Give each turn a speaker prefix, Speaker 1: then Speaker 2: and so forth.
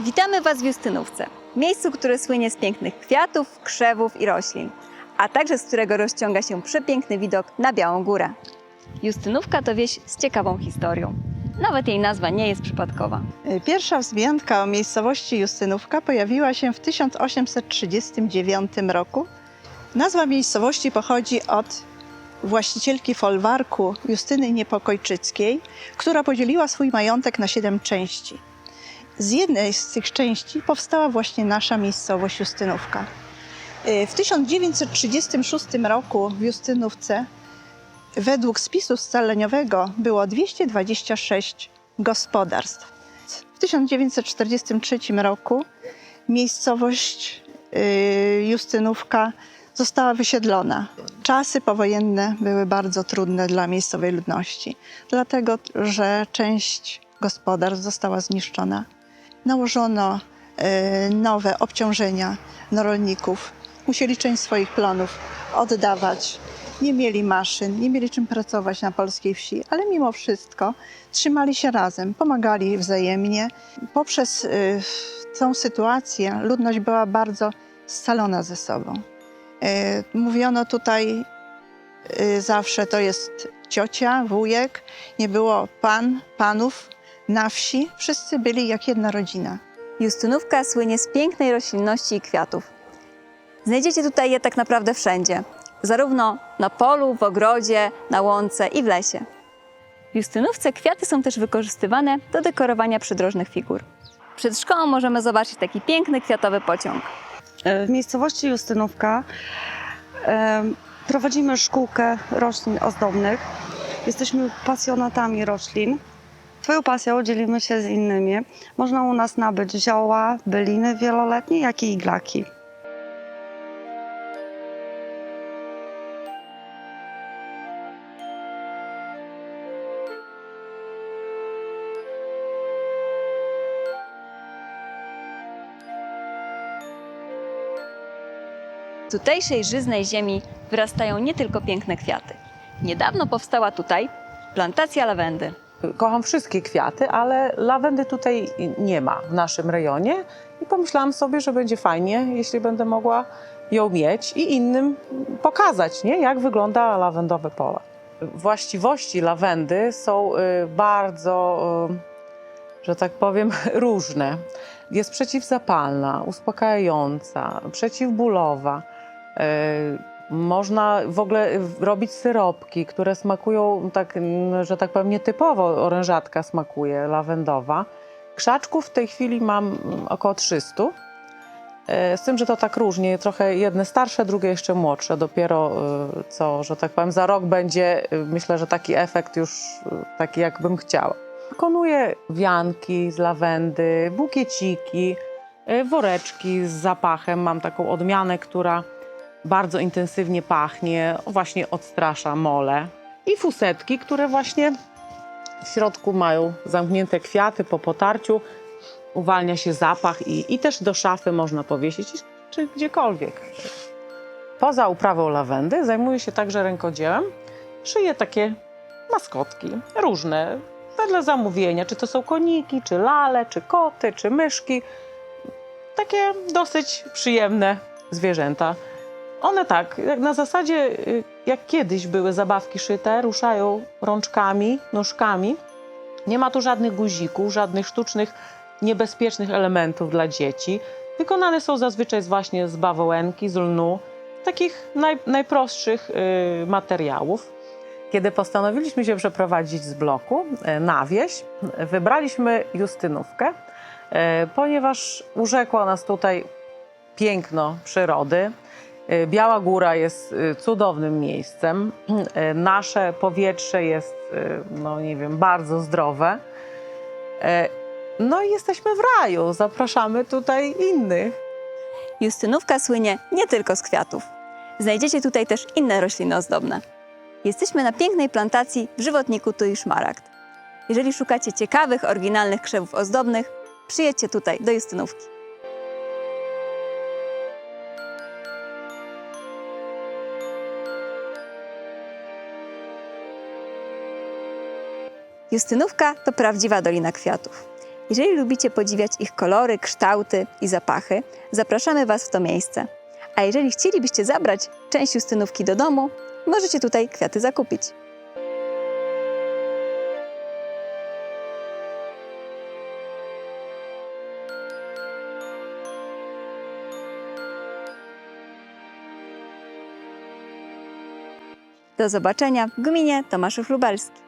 Speaker 1: Witamy Was w Justynówce, miejscu, które słynie z pięknych kwiatów, krzewów i roślin, a także z którego rozciąga się przepiękny widok na Białą Górę. Justynówka to wieś z ciekawą historią. Nawet jej nazwa nie jest przypadkowa.
Speaker 2: Pierwsza wzmianka o miejscowości Justynówka pojawiła się w 1839 roku. Nazwa miejscowości pochodzi od właścicielki folwarku Justyny Niepokojczyckiej, która podzieliła swój majątek na siedem części. Z jednej z tych części powstała właśnie nasza miejscowość Justynówka. Y, W 1936 roku w Justynówce według spisu scaleniowego było 226 gospodarstw. W 1943 roku miejscowość y, Justynówka została wysiedlona. Czasy powojenne były bardzo trudne dla miejscowej ludności, dlatego że część gospodarstw została zniszczona. Nałożono y, nowe obciążenia na rolników. Musieli część swoich plonów oddawać. Nie mieli maszyn, nie mieli czym pracować na polskiej wsi, ale mimo wszystko trzymali się razem, pomagali wzajemnie. Poprzez y, tą sytuację ludność była bardzo scalona ze sobą. Y, mówiono tutaj zawsze to jest ciocia, wujek, nie było pan, panów na wsi. Wszyscy byli jak jedna rodzina.
Speaker 1: Justynówka słynie z pięknej roślinności i kwiatów. Znajdziecie tutaj je tak naprawdę wszędzie, zarówno na polu, w ogrodzie, na łące i w lesie. W Justynówce kwiaty są też wykorzystywane do dekorowania przydrożnych figur. Przed szkołą możemy zobaczyć taki piękny kwiatowy pociąg.
Speaker 3: W miejscowości Justynówka em, prowadzimy szkółkę roślin ozdobnych. Jesteśmy pasjonatami roślin. Twoją pasją dzielimy się z innymi. Można u nas nabyć zioła, byliny wieloletnie, jak i iglaki.
Speaker 1: Z tutejszej żyznej ziemi wyrastają nie tylko piękne kwiaty. Niedawno powstała tutaj plantacja lawendy.
Speaker 4: Kocham wszystkie kwiaty, ale lawendy tutaj nie ma w naszym rejonie i pomyślałam sobie, że będzie fajnie, jeśli będę mogła ją mieć i innym pokazać, nie? jak wygląda lawendowe pole. Właściwości lawendy są y, bardzo, y, że tak powiem, różne. Jest przeciwzapalna, uspokajająca, przeciwbólowa. Można w ogóle robić syropki, które smakują tak, że tak powiem, nietypowo orężatka smakuje, lawendowa. Krzaczków w tej chwili mam około 300. E, Z tym, że to tak różnie, trochę jedne starsze, drugie jeszcze młodsze. Dopiero y, co, że tak powiem, za rok będzie, y, myślę, że taki efekt już taki, jakbym chciała. Wykonuję wianki z lawendy, bukieciki, woreczki z zapachem. Mam taką odmianę, która bardzo intensywnie pachnie, właśnie odstrasza mole. I fusetki, które właśnie w środku mają zamknięte kwiaty po potarciu. Uwalnia się zapach i, i też do szafy można powiesić, czy gdziekolwiek. Poza uprawą lawendy zajmuję się także rękodziełem. Szyję takie maskotki, różne, wedle zamówienia. Czy to są koniki, czy lale, czy koty, czy myszki. Takie dosyć przyjemne zwierzęta. One tak, jak na zasadzie, y, jak kiedyś były zabawki szyte, ruszają rączkami, nóżkami. Nie ma tu żadnych guzików, żadnych sztucznych, niebezpiecznych elementów dla dzieci. Wykonane są zazwyczaj właśnie z bawełenki, z lnu, takich naj, najprostszych y, materiałów. Kiedy postanowiliśmy się przeprowadzić z bloku y, na wieś, wybraliśmy Justynówkę, y, ponieważ urzekło nas tutaj piękno przyrody. Y, Biała Góra jest y, cudownym miejscem. Y, Nasze powietrze jest, no nie wiem, bardzo zdrowe. E, No i jesteśmy w raju. Zapraszamy tutaj innych.
Speaker 1: Justynówka słynie nie tylko z kwiatów. Znajdziecie tutaj też inne rośliny ozdobne. Jesteśmy na pięknej plantacji w żywotniku Tui Szmaragd. Jeżeli szukacie ciekawych, oryginalnych krzewów ozdobnych, przyjedźcie tutaj do Justynówki. Justynówka to prawdziwa Dolina Kwiatów. Jeżeli lubicie podziwiać ich kolory, kształty i zapachy, zapraszamy Was w to miejsce. A jeżeli chcielibyście zabrać część Justynówki do domu, możecie tutaj kwiaty zakupić. Do zobaczenia w gminie Tomaszów Lubelski.